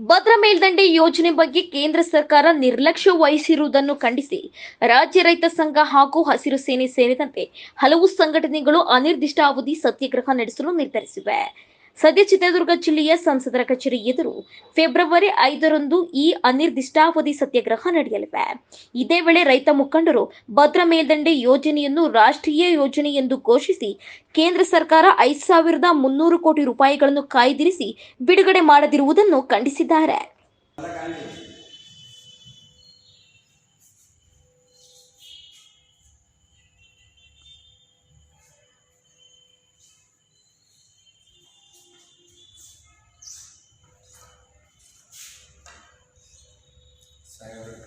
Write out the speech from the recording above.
ಭದ್ರಾ ಮೇಲ್ದಂಡೆ ಯೋಜನೆ ಬಗ್ಗೆ ಕೇಂದ್ರ ಸರ್ಕಾರ ನಿರ್ಲಕ್ಷ್ಯ ವಹಿಸಿರುವುದನ್ನು ಖಂಡಿಸಿ ರಾಜ್ಯ ರೈತ ಸಂಘ ಹಾಗೂ ಹಸಿರು ಸೇನೆ ಸೇರಿದಂತೆ ಹಲವು ಸಂಘಟನೆಗಳು ಅನಿರ್ದಿಷ್ಟಾವಧಿ ಸತ್ಯಾಗ್ರಹ ನಡೆಸಲು ನಿರ್ಧರಿಸಿವೆ. ಸದ್ಯ ಚಿತ್ರದುರ್ಗ ಜಿಲ್ಲೆಯ ಸಂಸದರ ಕಚೇರಿ ಎದುರು ಫೆಬ್ರವರಿ ಐದರಂದು ಈ ಅನಿರ್ದಿಷ್ಟಾವಧಿ ಸತ್ಯಾಗ್ರಹ ನಡೆಯಲಿವೆ. ಇದೇ ವೇಳೆ ರೈತ ಮುಖಂಡರು ಭದ್ರಾ ಮೇಲ್ದಂಡೆ ಯೋಜನೆಯನ್ನು ರಾಷ್ಟ್ರೀಯ ಯೋಜನೆ ಎಂದು ಘೋಷಿಸಿ ಕೇಂದ್ರ ಸರ್ಕಾರ ಐದು ಸಾವಿರದ ಮುನ್ನೂರು ಕೋಟಿ ರೂಪಾಯಿಗಳನ್ನು ಕಾಯ್ದಿರಿಸಿ ಬಿಡುಗಡೆ ಮಾಡದಿರುವುದನ್ನು ಖಂಡಿಸಿದ್ದಾರೆ. Sayonara.